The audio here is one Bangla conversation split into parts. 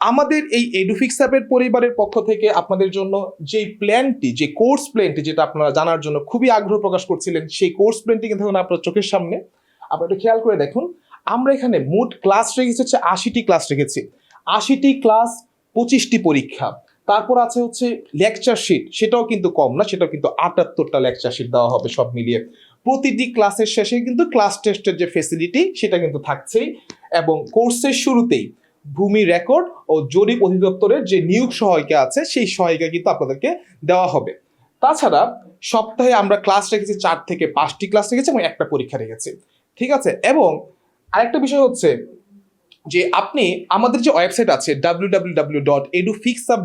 আমাদের এই এডুফিক্স অ্যাপের পরিবারের পক্ষ থেকে আপনাদের জন্য যে প্ল্যানটি যে কোর্স প্ল্যানটি যেটা আপনারা জানার জন্য খুবই আগ্রহ প্রকাশ করছিলেন, সেই কোর্স প্ল্যানটি কিন্তু আপনার চোখের সামনে। আপনারা খেয়াল করে দেখুন, আমরা এখানে মোট ক্লাস রেখেছি হচ্ছে আশিটি ক্লাস রেখেছি। আশিটি ক্লাস পঁচিশটি পরীক্ষা। তারপর আছে হচ্ছে লেকচার শিট সেটাও কিন্তু কম না, সেটাও কিন্তু আটাত্তরটা লেকচার শিট দেওয়া হবে সব মিলিয়ে। প্রতিটি ক্লাসের শেষে কিন্তু ক্লাস টেস্টের যে ফেসিলিটি সেটা কিন্তু থাকছেই। এবং কোর্সের শুরুতেই ভূমি রেকর্ড ও জরিপ অধিদপ্তরের যে নিয়োগ সহায়িকা আছে, সেই সহায়িকা কিন্তু আপনাদেরকে দেওয়া হবে। তাছাড়া সপ্তাহে আমরা ক্লাস রেখেছি চার থেকে পাঁচটি ক্লাস রেখেছি এবং একটা পরীক্ষা রেখেছি। ঠিক আছে? এবং আরেকটা বিষয় হচ্ছে যে আপনি আমাদের যে ওয়েবসাইট আছে W W W dot edu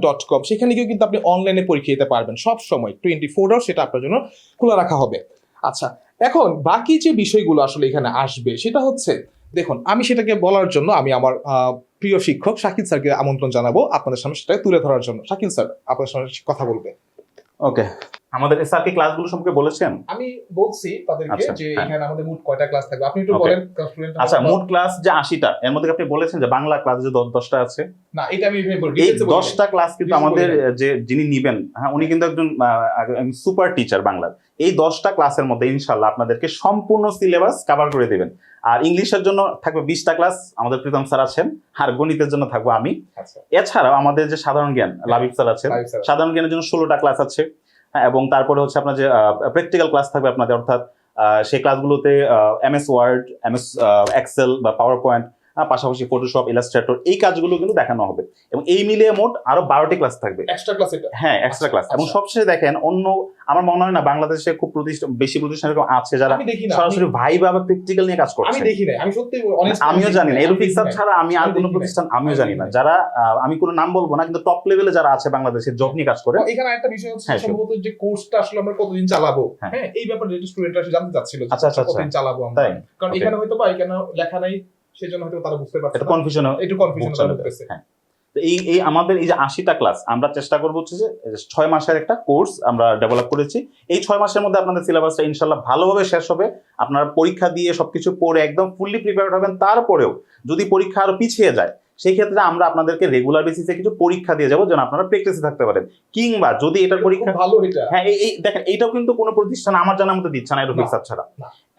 dot com সেখানে গিয়েও কিন্তু আপনি অনলাইনে পরীক্ষা দিতে পারবেন সব সময় টোয়েন্টি ফোর আওয়ার সেটা আপনার জন্য খোলা রাখা হবে। আচ্ছা এখন বাকি যে বিষয়গুলো আসলে এখানে আসবে, সেটা হচ্ছে দেখুন আমি সেটাকে বলার জন্য আমি আমার প্রিয় শিক্ষক শাকিল স্যারকে আমন্ত্রণ জানাব আপনাদের সামনে সেটাকে তুলে ধরার জন্য। শাকিল স্যার আপনার সামনে কথা বলবে। ওকে। আমাদের স্যারকে ক্লাসগুলো সম্পর্কে বলেছেন? আমি বলছি তাদেরকে আচ্ছা, যে হ্যাঁ। এখানে আমাদের মোট কয়টা ক্লাস থাকবে? আপনি একটু বলেন আচ্ছা মোট ক্লাস যে আশিটা এর মধ্যে আপনি বলেছেন যে বাংলা ক্লাস যে দ- দশটা আছে? না এটা আমি এই details এ বলব। দশটা ক্লাস কিন্তু আমাদের যে যিনি নিবেন হ্যাঁ উনি কিন্তু একজন সুপার টিচার বাংলার। এই দশটা ক্লাসের মধ্যে ইনশাল্লাহ আপনাদেরকে সম্পূর্ণ সিলেবাস কভার করে দেবেন। আর ইংলিশের জন্য থাকবে বিশটা ক্লাস আমাদের প্রীতম স্যার আছেন আর গণিতের জন্য থাকব আমি। আচ্ছা। এছাড়াও আমাদের যে সাধারণ জ্ঞান লাবিব স্যার আছেন সাধারণ জ্ঞানের জন্য ষোলোটা ক্লাস আছে। হ্যাঁ, এবং তারপরে হচ্ছে আপনার যে প্র্যাকটিক্যাল ক্লাস থাকবে আপনাদের অর্থাৎ আহ, সেই ক্লাসগুলোতে M S word M S Excel বা পাওয়ার পয়েন্ট পাশাপাশি ফটোশপ ইলাস্ট্রেটর এই কাজগুলো কিন্তু দেখানো হবে। এবং এই মিলিয়ে মোট আরও বারোটি ক্লাস থাকবে। এক্সট্রা ক্লাস হ্যাঁ এক্সট্রা ক্লাস এবং আচ্ছা। সবশেষে দেখেন অন্য আমার মনে হয় না বাংলাদেশে খুব প্রতিষ্ঠান বেশি প্রতিষ্ঠান এরকম আছে যারা আমি সরাসরি ভাই বা প্র্যাকটিক্যাল নিয়ে কাজ আমি দেখি না আমি সত্যি আমিও জানি না। দেখি এরোফিক আমি সাব দেখি ছাড়া আমি আর কোনো প্রতিষ্ঠান আমিও জানি না। যারা আমি কোনো নাম বলব না কিন্তু টপ লেভেলে যারা আছে বাংলাদেশে জব নিয়ে কাজ করে এখানে একটা বিষয় হচ্ছে হ্যাঁ, সম্ভবত যে কোর্সটা আসলে আমরা কতদিন চালাবো। হ্যাঁ। হ্যাঁ এই ব্যাপারে স্টুডেন্টরা জানতে চাচ্ছিল আচ্ছা, আচ্ছা, আচ্ছা। কতদিন চালাবো আমরা। কারণ এখানে হয়তো বা এখানে লেখা নাই সেজন্য হয়তো তারা বুঝতে পারছে এটা কনফিউশন একটু কনফিউশন হ্যাঁ। তো এই এই আমাদের এই যে আশিটা ক্লাস আমরা চেষ্টা করব হচ্ছে যে ছয় মাসের একটা কোর্স আমরা ডেভেলপ করেছি। এই ছয় মাসের মধ্যে আপনাদের সিলেবাসটা ইনশাল্লাহ ভালোভাবে শেষ হবে। আপনারা পরীক্ষা দিয়ে সবকিছু পড়ে একদম ফুললি প্রিপেয়ার হবেন। তারপরেও যদি পরীক্ষা আরও পিছিয়ে যায় সেই ক্ষেত্রে আমরা আপনাদেরকে রেগুলার বেসিসে কিছু পরীক্ষা দিয়ে যাব যেন আপনারা প্র্যাকটিসে থাকতে পারেন। কিংবা যদি এটার পরীক্ষা ভালো হ্যাঁ এই- দেখেন এইটাও কিন্তু কোনো প্রতিষ্ঠান আমার জানার মতো দিচ্ছে না এরোফিক ছাড়া।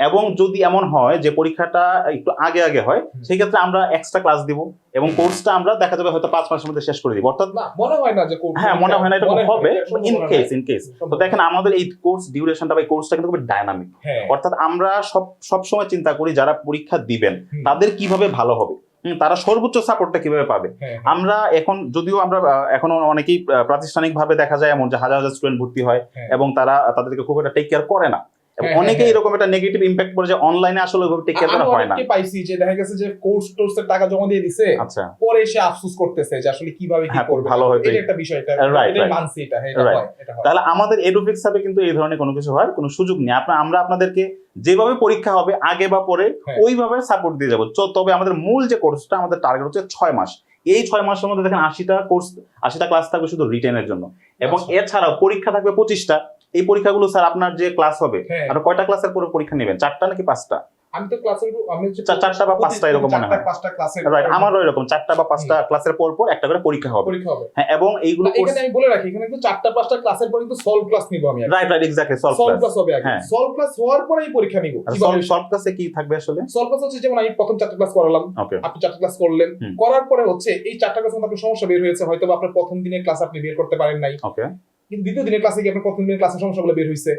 এবং যদি এমন হয় যে পরীক্ষাটা একটু আগে আগে হয়। সেই ক্ষেত্রে আমরা এক্সট্রা ক্লাস দিব এবং কোর্সটা আমরা দেখা যাবে হয়তো পাঁচ মাসের মধ্যে শেষ করে দিব। অর্থাৎ মনে হয় না যে কোর্স হ্যাঁ মনে হয় না এটা হবে ইন কেস ইন কেস তো দেখেন আমাদের এই কোর্স ডিউরেশনটা বা কোর্সটা কিন্তু খুবই ডাইনামিক হ্যাঁ। অর্থাৎ আমরা সব সব সময় চিন্তা করি যারা পরীক্ষা দিবেন তাদের কীভাবে ভালো হবে। তারা সর্বোচ্চ সাপোর্টটা কীভাবে পাবে? হ্যাঁ আমরা এখন যদিও আমরা এখনও অনেকেই প্রাতিষ্ঠানিক ভাবে দেখা যায় এমন যে হাজার হাজার স্টুডেন্ট ভর্তি হয় হ্যাঁ। এবং তারা তাদেরকে খুব একটা টেক কেয়ার করে না। হ্যাঁ, অনেকেই হ্যাঁ, এরকম একটা নেগেটিভ ইম্প্যাক্ট পড়ে যে অনলাইনে আসলে টেক কেয়ার হয় না। পাইছি যে দেখা গেছে যে কোর্স টোর্সের টাকা জমা দিয়ে দিছে আচ্ছা। পরে এসে আফসোস করতেছে যে আসলে কীভাবে কি হ্যাঁ, করবে। ভালো হয়তো এটা একটা বিষয় এটা এটাই মানছি এটা হ্যাঁ এটা হয় তাহলে আমাদের এডুফিক্স সাবে কিন্তু এই ধরনের কোনো কিছু হওয়ার কোনো সুযোগ নেই। আপনার আমরা আপনাদেরকে যেভাবে পরীক্ষা হবে আগে বা পরে হ্যাঁ। ওইভাবে সাপোর্ট দিয়ে যাব। তবে আমাদের মূল যে কোর্সটা আমাদের টার্গেট হচ্ছে ছয় মাস। এই ছয় মাসের মধ্যে দেখেন আশিটা কোর্স আশিটা ক্লাস থাকবে শুধু রিটেনের জন্য। এবং আচ্ছা। এছাড়াও পরীক্ষা থাকবে পঁচিশটা। এই পরীক্ষাগুলো স্যার আপনার যে ক্লাস হবে হ্যাঁ। আর কয়টা ক্লাসের পরে পরীক্ষা নেবেন? চারটা নাকি পাঁচটা? আমি তো ক্লাসের আমি চারটা বা পাঁচটা এরকম মনে হয়। পাঁচটা ক্লাসের রাইট আমারও এরকম চারটা বা পাঁচটা ক্লাসের পর পর একটা করে পরীক্ষা হবে। পরীক্ষা হবে। হ্যাঁ এবং এইগুলো এখানে আমি বলে রাখি এখানে কিন্তু চারটা পাঁচটা ক্লাসের পর কিন্তু সলভ ক্লাস নিব আমি right right exactly solve solve class class হবে আগে। হ্যাঁ। সলভ ক্লাস হওয়ার পরেই পরীক্ষা নিব আর কীভাবে? সলভ সলভ ক্লাসে কি থাকবে আসলে? সলভ ক্লাস হচ্ছে যেমন আমি প্রথম চারটা ক্লাস করালাম। ওকে আপনি চারটা ক্লাস করলেন। করার পরে হচ্ছে এই চারটা ক্লাস আপনার সমস্যা বের হয়েছে হয়তো আপনার প্রথম দিনের ক্লাস আপনি বের করতে পারেন নাই। ওকে কিন্তু দ্বিতীয় দিনের ক্লাসে আপনার প্রথম দিনের ক্লাসের সমস্যাগুলো বের হয়েছে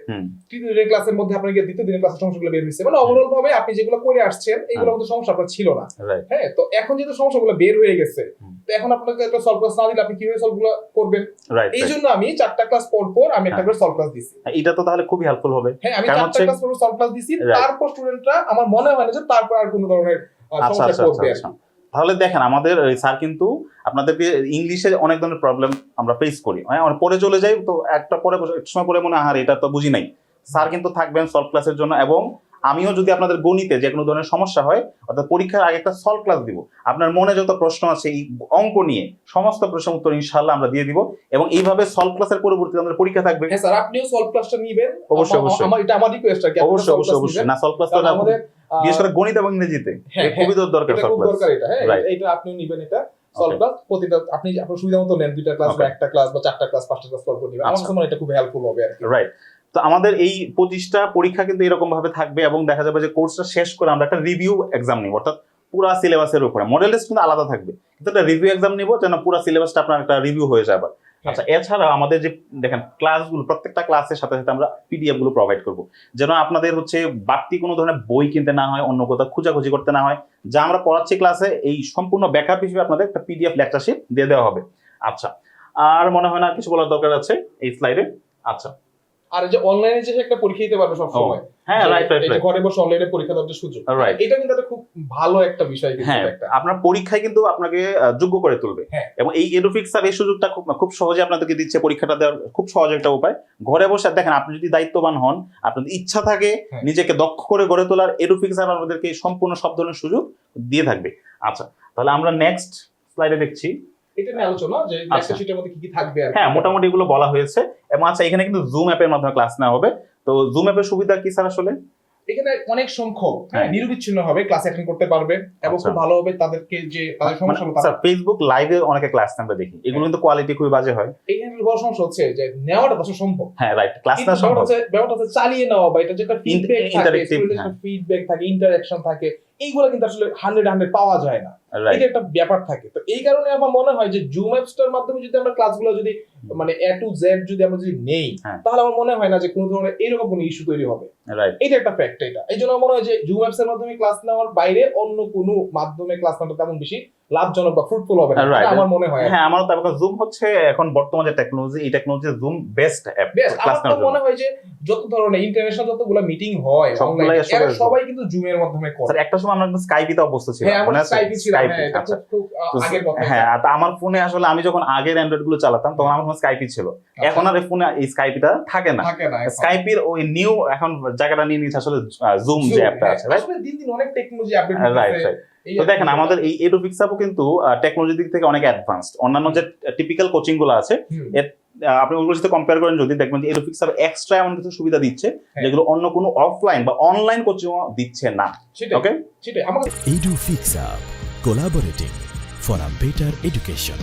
তৃতীয় দিনের ক্লাসের মধ্যে আপনার দ্বিতীয় দিনের ক্লাসের সমস্যাগুলো বের হয়েছে মানে ওভারঅল ভাবে আপনি যেগুলো করে আসছেন এগুলোর মধ্যে সমস্যা আপনার ছিল না। হ্যাঁ তো এখন যেহেতু সমস্যাগুলো বের হয়ে গেছে তো এখন আপনাকে একটা সলভ ক্লাস না দিলে আপনি কীভাবে সলভগুলো করবেন? এই জন্য আমি চারটা ক্লাস পর পর আমি একটা হ্যাঁ। করে সলভ ক্লাস দিছি। এটা তো তাহলে খুবই হেল্পফুল হবে। হ্যাঁ আমি চারটা ক্লাস পর সলভ ক্লাস দিছি। তারপর স্টুডেন্টরা আমার মনে হয় না যে তারপর আর কোনো ধরনের আচ্ছা সমস্যা আচ্ছা আচ্ছা। তাহলে দেখেন আমাদের স্যার কিন্তু আপনাদেরকে ইংলিশে অনেক ধরনের প্রবলেম আমরা ফেস করি। হ্যাঁ আমরা পরে চলে যাই তো একটা পরে এক সময় পরে মনে হয় এটা তো বুঝি নাই। স্যার কিন্তু থাকবেন সলভ ক্লাসের জন্য এবং আমিও যদি আপনাদের গণিতে যে কোনো ধরনের সমস্যা হয় অর্থাৎ পরীক্ষার আগে একটা সলভ ক্লাস দিব। আপনার মনে যত প্রশ্ন আছে এই অঙ্ক নিয়ে সমস্ত প্রশ্নের উত্তর ইনশাল্লাহ আমরা দিয়ে দিব এবং এইভাবে সলভ ক্লাসের পরবর্তীতে আমাদের পরীক্ষা থাকবে। হ্যাঁ স্যার আপনিও সলভ ক্লাসটা নিবেন। অবশ্যই, অবশ্যই। আমার এটা আমার রিকোয়েস্ট আর কি অবশ্যই অবশ্যই অবশ্যই। না সলভ ক্লাস আমাদের বিশেষ করে গণিত এবং ইংরেজিতে। হ্যাঁ, খুবই দরকার এটা ক্লাস দরকার এটা হ্যাঁ এটা নিবেন এটা সলভ ক্লাস প্রতিটা আপনি আপনার সুবিধা মতো নেন দুইটা ক্লাস বা একটা ক্লাস বা চারটা ক্লাস পাঁচটা ক্লাস সলভ করে আমার আচ্ছা। মনে এটা খুব হেল্পফুল হবে আর কি। রাইট তো আমাদের এই পঁচিশটা পরীক্ষা কিন্তু এরকম ভাবে থাকবে এবং দেখা যাবে যে কোর্সটা শেষ করে আমরা একটা রিভিউ এক্সাম নিব। অর্থাৎ পুরা সিলেবাসের উপরে। মডেল টেস্ট কিন্তু আলাদা থাকবে। কিন্তু একটা রিভিউ এক্সাম নিব যেন পুরা সিলেবাসটা আপনার একটা রিভিউ হয়ে যাবে আচ্ছা এছাড়া আমাদের যে, দেখেন ক্লাসগুলো প্রত্যেকটা ক্লাসের সাথে সাথে আমরা পিডিএফগুলো প্রোভাইড করব। যেন আপনাদের হচ্ছে বাড়তি কোনো ধরনের বই কিনতে না হয়, অন্য কোথাও খোঁজাখুঁজি করতে না হয়, যা আমরা পড়াচ্ছি ক্লাসে এই সম্পূর্ণ ব্যাকআপ হিসেবে আপনাদের একটা পিডিএফ লেকচারশিপ দিয়ে দেওয়া হবে। আচ্ছা আর মনে হয় না কিছু বলার দরকার আছে এই স্লাইডে আচ্ছা। আর যে অনলাইনে যে একটা পরীক্ষা দিতে পারবে সব সময় হ্যাঁ রাইট রাইট রাইট ঘরে বসে অনলাইনে পরীক্ষা দেওয়ার সুযোগ রাইট এটা কিন্তু একটা খুব ভালো একটা বিষয় কিন্তু হ্যাঁ একটা। আপনার পরীক্ষায় কিন্তু আপনাকে যোগ্য করে তুলবে। হ্যাঁ। এবং এই এডুফিক্স স্যার এই সুযোগটা খুব খুব সহজে আপনাদেরকে দিচ্ছে পরীক্ষাটা দেওয়ার খুব সহজ একটা উপায়। ঘরে বসে দেখেন আপনি যদি দায়িত্ববান হন আপনার ইচ্ছা থাকে হ্যাঁ। নিজেকে দক্ষ করে গড়ে তোলার এডুফিক্স স্যার আমাদেরকে সম্পূর্ণ সব ধরনের সুযোগ দিয়ে থাকবে। আচ্ছা তাহলে আমরা নেক্সট স্লাইডে দেখছি। এটা নিয়ে আলোচনা যে আচ্ছা। একটা শিটের মধ্যে কি কি থাকবে আর হ্যাঁ মোটামুটি এগুলো বলা হয়েছে। এবং আচ্ছা এখানে কিন্তু জুম অ্যাপের মাধ্যমে ক্লাস নেওয়া হবে। তো জুম অ্যাপের সুবিধা কি স্যার আসলে? এখানে অনেক সংখ্যক হ্যাঁ, হ্যাঁ। নিরবিচ্ছিন্ন হবে ক্লাস অ্যাটেন্ড করতে পারবে এবং আচ্ছা। খুব ভালো হবে তাদেরকে যে তাদের সমস্যা হলো স্যার ফেসবুক লাইভে অনেকে ক্লাস আমরা দেখি। এগুলো কিন্তু কোয়ালিটি খুবই বাজে হয়। এইখানে বড় সমস্যা হচ্ছে যে নেওয়াটা দশ সম্ভব হ্যাঁ রাইট ক্লাস না সম্ভব। ব্যাপারটা হচ্ছে চালিয়ে নেওয়া বা এটা যেটা ফিডব্যাক থাকে হ্যাঁ। ফিডব্যাক থাকে ইন্টারঅ্যাকশন থাকে এইগুলো কিন্তু আসলে হান্ড্রেড হান্ড্রেড পাওয়া যায় না। এটা একটা ব্যাপার থাকে। তো এই কারণে আমার মনে হয় যে জুম অ্যাপসটার মাধ্যমে যদি আমরা ক্লাসগুলো যদি মানে এ টু জেড যদি আমরা যদি নেই হ্যাঁ। তাহলে আমার মনে হয় না যে কোনো ধরনের এরকম কোনো ইস্যু তৈরি হবে। এটা একটা ফ্যাক্ট এটা। এই জন্য আমার মনে হয় যে জুম অ্যাপস এর মাধ্যমে ক্লাস নেওয়ার বাইরে অন্য কোনো মাধ্যমে ক্লাস নেওয়াটা তেমন বেশি লাভজনক বা হবে না। আমার মনে হয় হ্যাঁ আমারও তার জুম হচ্ছে এখন বর্তমান টেকনোলজি এই technology Zoom best app class মনে হয় যে যত ধরনের ইন্টারন্যাশনাল যতগুলো মিটিং হয়। সবাই কিন্তু জুমের মাধ্যমে করে। স্যার একটা সময় আমরা স্কাইপিতে অবস্থা হ্যাঁ আমরা স্কাইপে ছিলাম। হ্যাঁ এটা আচ্ছা আগের কথা। হ্যাঁ আর আমার ফোনে আসলে আমি যখন আগের অ্যান্ড্রয়েডগুলো চালাতাম তখন আমার ফোনে স্কাইপই ছিল। এখন আর এই ফোনে এই স্কাইপিটা থাকে না। থাকে না এখন। ওই নিউ এখন জায়গাটা নিয়ে নিচ্ছে আসলে জুম যে অ্যাপটা হ্যাঁ। আছে রাইট দিন দিন অনেক টেকনোলজি আপডেট রাইট রাইট তো দেখেন আমাদের এই এডু পিক্সাপও কিন্তু টেকনোলজির দিক থেকে অনেক অ্যাডভান্সড অন্যান্য যে টিপিক্যাল কোচিংগুলো আছে আপনি ওগুলোর সাথে কম্পেয়ার করেন যদি দেখবেন যে এডুফিক্স আর এক্সট্রা এমন কিছু সুবিধা দিচ্ছে হ্যাঁ। যেগুলো অন্য কোনো অফলাইন বা অনলাইন কোচিং দিচ্ছে না। ওকে সেটাই। আমাদের Edu Fix collaborating for a better education.